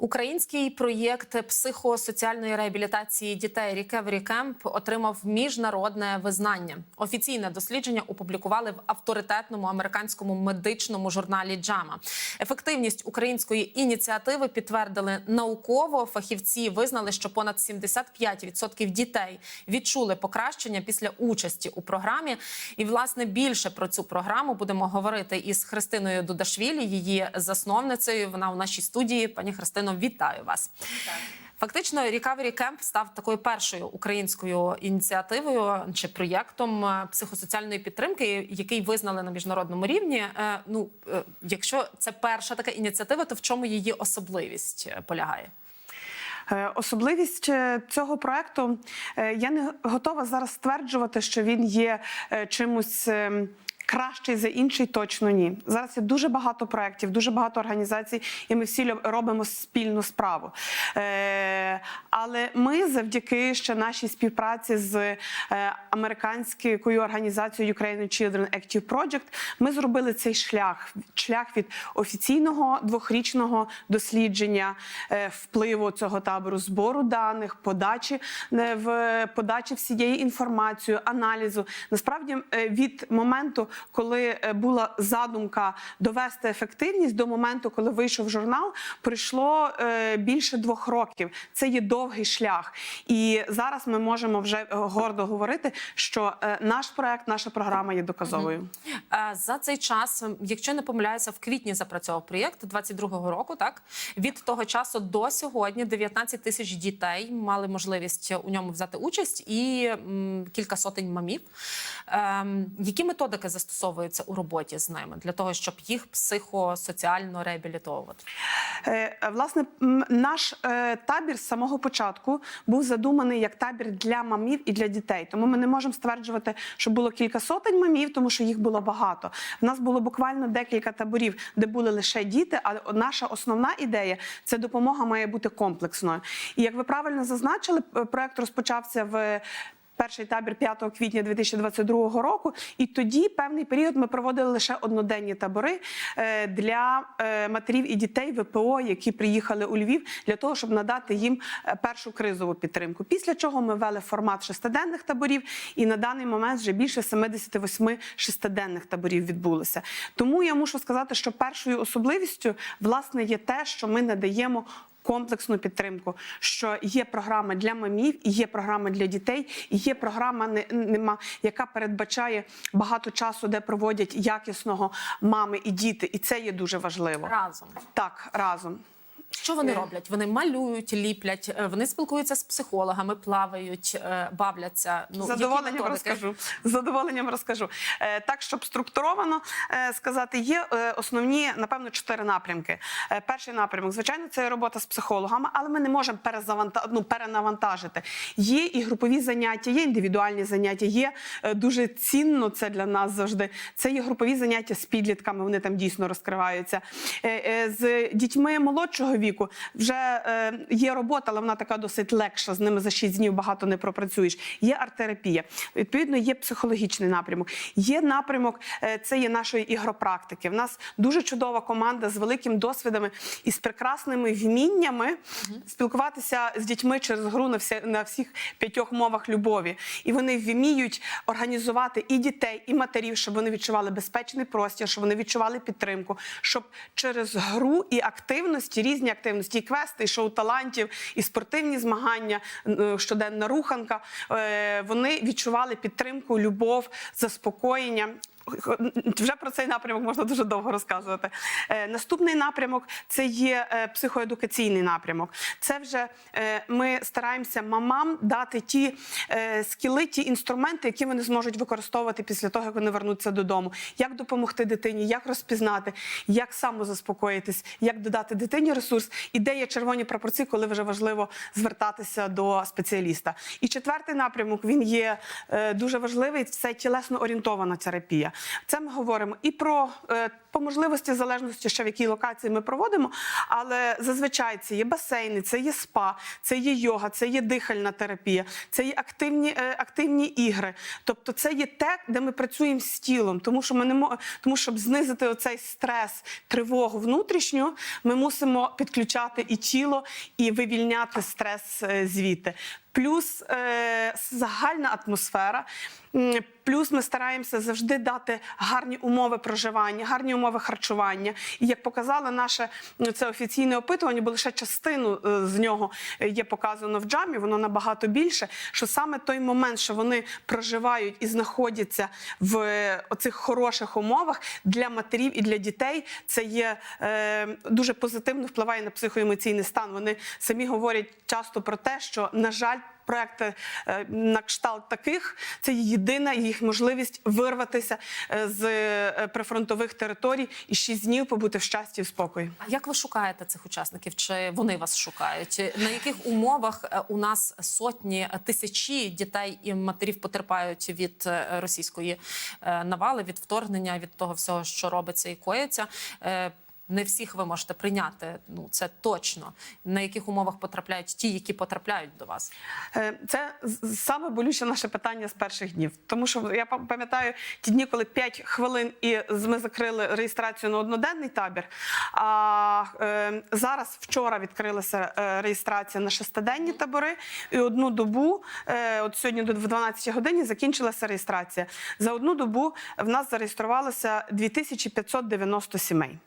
Український проєкт психосоціальної реабілітації дітей Recovery Camp отримав міжнародне визнання. Офіційне дослідження опублікували в авторитетному американському медичному журналі JAMA. Ефективність української ініціативи підтвердили науково. Фахівці визнали, що понад 75% дітей відчули покращення після участі у програмі. І власне більше про цю програму будемо говорити із Христиною Дудашвілі, її засновницею. Вона у нашій студії. Пані Христино, вітаю вас. Фактично, Recovery Camp став такою першою українською ініціативою чи проєктом е, психосоціальної підтримки, який визнали на міжнародному рівні. Е, Ну, е, якщо це перша така ініціатива, то в чому її особливість полягає? Особливість цього проекту я не готова зараз стверджувати, що він є чимось. Кращий за інший точно ні. Зараз є дуже багато проєктів, дуже багато організацій, і ми всі робимо спільну справу. Е, але ми завдяки ще нашій співпраці з е, американською організацією Ukrainian Children Active Project ми зробили цей шлях шлях від офіційного двохрічного дослідження е, впливу цього табору, збору даних, подачі в подачі всієї інформації, аналізу. Насправді від моменту, коли е, була задумка довести ефективність, до моменту, коли вийшов журнал, пройшло е, більше двох років. Це є довгий шлях, і зараз ми можемо вже е, гордо говорити, що наш проект, наша програма є доказовою. За цей час, якщо не помиляюся, в квітні запрацьовував проєкт 22-го року. Так від того часу до сьогодні 19 тисяч дітей мали можливість у ньому взяти участь, і кілька сотень мамів. Ем, які методики застосовуються у роботі з ними для того, щоб їх психосоціально реабілітовувати? Е, Власне, наш е, табір з самого початку був задуманий як табір для мамів і для дітей. Тому ми не можемо стверджувати, що було кілька сотень мамів, тому що їх було багато. В нас було буквально декілька таборів, де були лише діти. Але наша основна ідея це допомога має бути комплексною. І як ви правильно зазначили, проект розпочався в. Перший табір 5 квітня 2022 року, і тоді певний період ми проводили лише одноденні табори е, для е, матерів і дітей ВПО, які приїхали у Львів, для того, щоб надати їм е, першу кризову підтримку. Після чого ми ввели формат шестиденних таборів, і на даний момент вже більше 78 шестиденних таборів відбулося. Тому я мушу сказати, що першою особливістю власне є те, що ми надаємо комплексну підтримку, що є програма для мамів, є програма для дітей, є програма, не- нема, яка передбачає багато часу, де проводять якісного мами і діти, і це є дуже важливо. Разом Так, разом. Що вони роблять? Вони малюють, ліплять, е, вони спілкуються з психологами, плавають, е, бавляться. Ну задоволенням розкажу. Задоволенням розкажу. Е, так, щоб структуровано е, сказати, є е, основні, напевно, чотири напрямки. Е, перший напрямок, звичайно, це робота з психологами, але ми не можемо перезаванта... ну, перенавантажити. Є і групові заняття, є індивідуальні заняття, є е, дуже цінно це для нас завжди. Це є групові заняття з підлітками, вони там дійсно розкриваються. Е, е, з дітьми молодшого віку вже е, є робота, але вона така досить легша. З ними за 6 днів багато не пропрацюєш. Є арт-терапія. Відповідно, є психологічний напрямок. Є напрямок, е, це є нашої ігропрактики. В нас дуже чудова команда з великим досвідами і з прекрасними вміннями спілкуватися з дітьми через гру на, всі, на всіх п'ятьох мовах любові. І вони вміють організувати і дітей, і матерів, щоб вони відчували безпечний простір, щоб вони відчували підтримку, щоб через гру і активності, різні активності, і квести, і шоу талантів, і спортивні змагання, е, щоденна руханка, е, вони відчували підтримку, любов, заспокоєння. Вже про цей напрямок можна дуже довго розказувати. Е, наступний напрямок це є е, психоедукаційний напрямок. Це вже е, ми стараємося мамам дати ті скіли, ті інструменти, які вони зможуть використовувати після того, як вони вернуться додому. Як допомогти дитині, як розпізнати, як самозаспокоїтись, як додати дитині ресурс, і де є червоні прапорці, коли вже важливо звертатися до спеціаліста. І четвертий напрямок він є дуже важливий. Це тілесно орієнтована терапія. Це ми говоримо і про е, по можливості залежності, ще в якій локації ми проводимо. Але зазвичай це є басейни, це є спа, це є йога, це є дихальна терапія, це є активні, е, активні ігри. Тобто, це є те, де ми працюємо з тілом, тому що ми не мо... тому, щоб знизити оцей стрес, тривогу внутрішню, ми мусимо підключати і тіло, і вивільняти стрес е, звідти. Плюс е, загальна атмосфера. Плюс ми стараємося завжди дати гарні умови проживання, гарні умови харчування. І як показало наше це офіційне опитування, бо лише частину е, з нього е, є показано в джамі, воно набагато більше. Що саме той момент, що вони проживають і знаходяться в е, оцих хороших умовах для матерів і для дітей, це є е, дуже позитивно впливає на психоемоційний стан. Вони самі говорять часто про те, що на жаль. Проекти е, на кшталт таких це єдина їх можливість вирватися е, з е, прифронтових територій і шість днів побути в щасті в спокої. А як ви шукаєте цих учасників? Чи вони вас шукають? На яких умовах у нас сотні тисячі дітей і матерів потерпають від російської навали, від вторгнення, від того всього, що робиться і коїться? Не всіх ви можете прийняти. Ну це точно. На яких умовах потрапляють ті, які потрапляють до вас? Е, Це саме болюче наше питання з перших днів. Тому що я пам- пам'ятаю ті дні, коли 5 хвилин і ми закрили реєстрацію на одноденний табір. А е, зараз вчора відкрилася е, реєстрація на шестиденні табори, і одну добу, от сьогодні до 12 годині, закінчилася реєстрація. За одну добу в нас зареєструвалося 2590 сімей.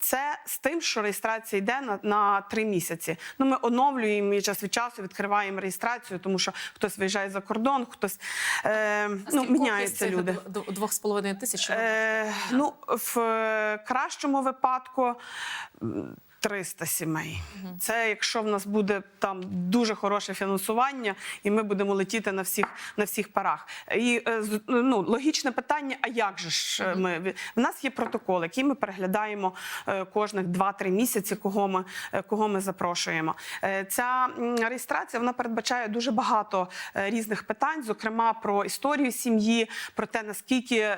Це з тим, що реєстрація йде на, на три місяці. Ну, ми оновлюємо і час від часу відкриваємо реєстрацію, тому що хтось виїжджає за кордон, хтось е, ну, міняються люди. Двох з половиною тисяч. Е, ну, в кращому випадку. М, 300 сімей. Це якщо в нас буде там дуже хороше фінансування, і ми будемо летіти на всіх на всіх парах. І е, ну, логічне питання: а як же ж е, ми в нас є протокол, який ми переглядаємо е, кожних 2-3 місяці, кого ми кого ми запрошуємо. Ця реєстрація вона передбачає дуже багато різних питань, зокрема про історію сім'ї, про те наскільки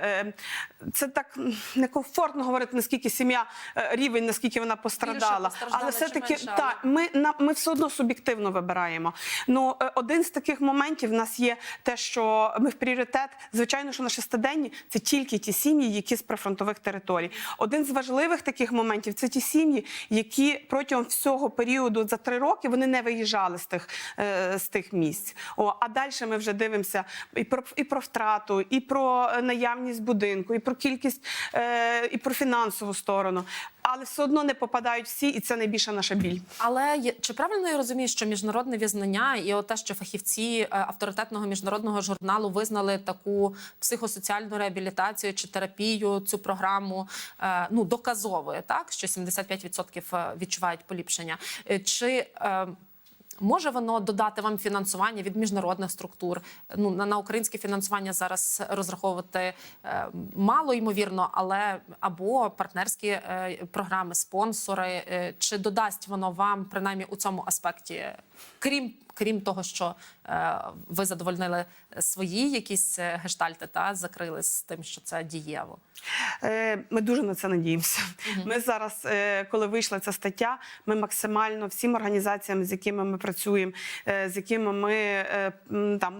це так некомфортно говорити, наскільки сім'я рівень, наскільки вона пострадала. Постраждала Але все таки так, ми на ми все одно суб'єктивно вибираємо. Ну е, один з таких моментів в нас є те, що ми в пріоритет, звичайно, що на шестиденні це тільки ті сім'ї, які з прифронтових територій. Один з важливих таких моментів це ті сім'ї, які протягом всього періоду за три роки вони не виїжджали з тих е, з тих місць. О, а далі ми вже дивимося і про і про втрату, і про е, наявність будинку, і про кількість, і про фінансову сторону. Але все одно не попадають всі, і це найбільша наша біль. Але чи правильно я розумію, що міжнародне візнання і от те, що фахівці е, авторитетного міжнародного журналу визнали таку психосоціальну реабілітацію чи терапію, цю програму е, ну доказовою, так що 75% відчувають поліпшення. Е, Чи е, Може воно додати вам фінансування від міжнародних структур? Ну на, на українське фінансування зараз розраховувати е, мало ймовірно, але або партнерські е, програми, спонсори. Е, чи додасть воно вам принаймні у цьому аспекті, крім крім того, що е, ви задовольнили свої якісь е, гештальти та закрили з тим, що це дієво? Е, Ми дуже на це надіємося. Ми зараз, е, коли вийшла ця стаття, ми максимально всім організаціям, з якими ми працюємо, е, з якими ми е, там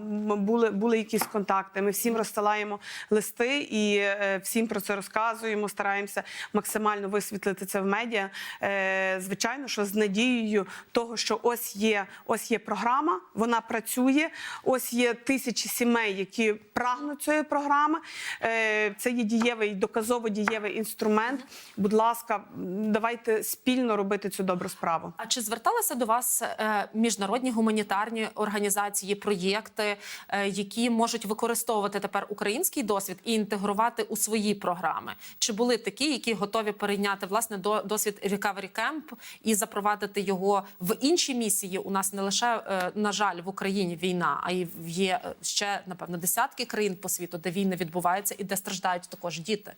були, були якісь контакти. Ми всім розсилаємо листи і е, всім про це розказуємо. Стараємося максимально висвітлити це в медіа. Е, Звичайно, що з надією того, що ось є, ось є програма, вона працює. Ось є тисячі сімей, які прагнуть цієї програми. Е, Це є дієвий, доказово дієвий інструмент. Будь ласка, давайте спільно робити цю добру справу. А чи зверталися до вас е, міжнародні гуманітарні організації, проєкти, е, які можуть використовувати тепер український досвід і інтегрувати у свої програми? Чи були такі, які готові перейняти власне до досвід Recovery Camp і запровадити його в інші місії? У нас не лише е, на жаль, в Україні війна, а й є е, ще напевно десятки країн по світу, де війни відбуваються і де страждають також діти.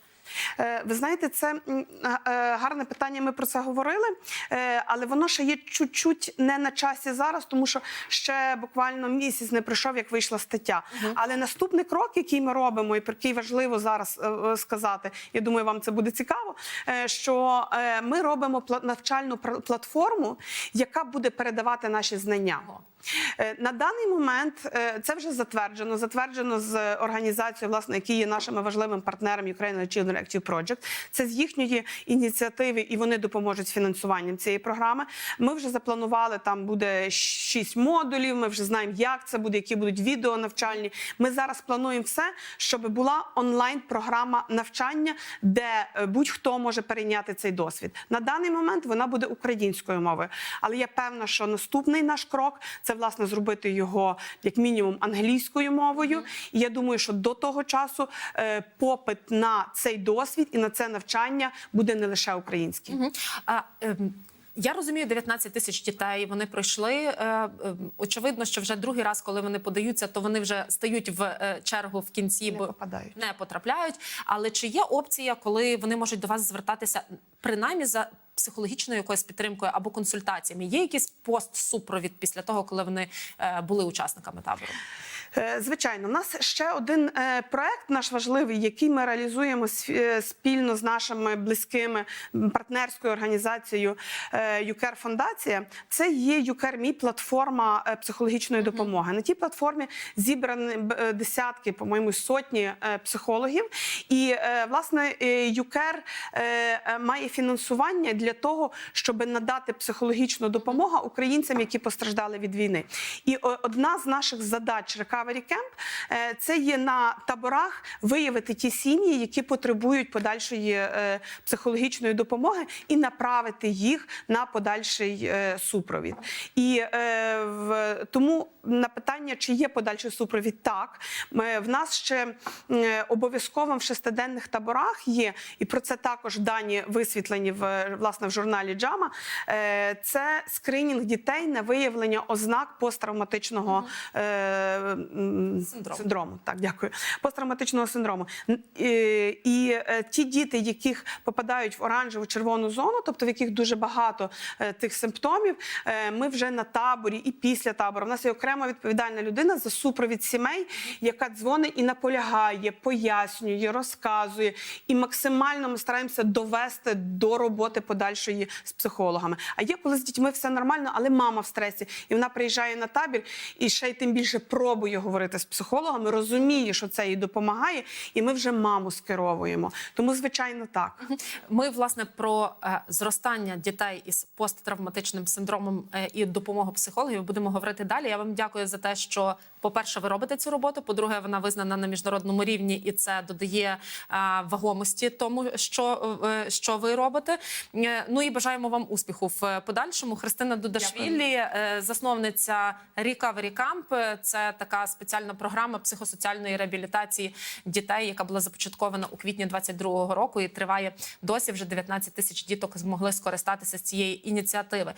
Е, Ви знаєте, це гарне питання. Ми про це говорили, але воно ще є чуть-чуть не на часі зараз, тому що ще буквально місяць не пройшов, як вийшла стаття. Але наступний крок, який ми робимо, і про який важливо зараз сказати, я думаю, вам це буде цікаво. Що ми робимо навчальну платформу, яка буде передавати наші знання. Ого. Е, На даний момент е, це вже затверджено. Затверджено з організацією, власне, які є нашими важливим партнером Ukraine Children Active Project. Це з їхньої ініціативи, і вони допоможуть з фінансуванням цієї програми. Ми вже запланували там буде шість модулів. Ми вже знаємо, як це буде, які будуть відео навчальні. Ми зараз плануємо все, щоб була онлайн-програма навчання, де е, будь-хто може перейняти цей досвід. На даний момент вона буде українською мовою, але я певна, що наступний наш крок це власне зробити його як мінімум англійською мовою. І я думаю, що до того часу е, попит на цей досвід і на це навчання буде не лише український. А, ем, я розумію, 19 тисяч дітей вони пройшли. Е, е, очевидно, що вже другий раз, коли вони подаються, то вони вже стають в е, чергу в кінці, Не бо попадають. не потрапляють. Але чи є опція, коли вони можуть до вас звертатися принаймні за психологічною якоюсь підтримкою або консультаціями? Є якийсь постсупровід після того, коли вони були учасниками табору? Е, Звичайно, у нас ще один е, проект наш важливий, який ми реалізуємо е, спільно з нашими близькими партнерською організацією ЮКЕР Фондація. Це є ЮКЕР Мі платформа психологічної допомоги. На тій платформі зібрані десятки, по-моєму, сотні е, психологів. І власне ЮКЕР має фінансування для того, щоб надати психологічну допомогу українцям, які постраждали від війни. І одна з наших задач Recovery Camp е, це є на таборах виявити ті сім'ї, які потребують подальшої е, психологічної допомоги, і направити їх на подальший е, супровід. І в тому на питання, чи є подальший супровід, так в нас ще обов'язковим в шестиденних таборах є, і про це також дані висвітлені в власне в журналі Джама. Це скринінг дітей на виявлення ознак посттравматичного Синдрому. синдрому. Так, дякую. Посттравматичного синдрому. Е, І е, ті діти, яких попадають в оранжеву червону зону, тобто в яких дуже багато е, тих симптомів, ми вже на таборі і після табору. У нас є окрема відповідальна людина за супровід сімей, яка дзвонить і наполягає, пояснює, розказує. І максимально ми стараємося довести до роботи подальшої з психологами. А є коли з дітьми все нормально, але мама в стресі, і вона приїжджає на табір і ще й тим більше пробує говорити з психологами, розуміє, що це їй допомагає, і ми вже маму скеровуємо. Тому, звичайно, так. Ми власне про е, зростання дітей із посттравматичним синдромом е, і допомогу психологів будемо говорити далі. Я вам дякую за те, що, по-перше, ви робите цю роботу. По-друге, вона визнана на міжнародному рівні, і це додає е, вагомості тому, що, що ви робите. Ну і бажаємо вам успіху в подальшому. Христина Дудашвілі, засновниця Recovery Camp. Це така спеціальна програма психосоціальної реабілітації дітей, яка була започаткована у квітні 22-го року і триває досі. Вже 19 тисяч діток змогли скористатися з цієї ініціативи.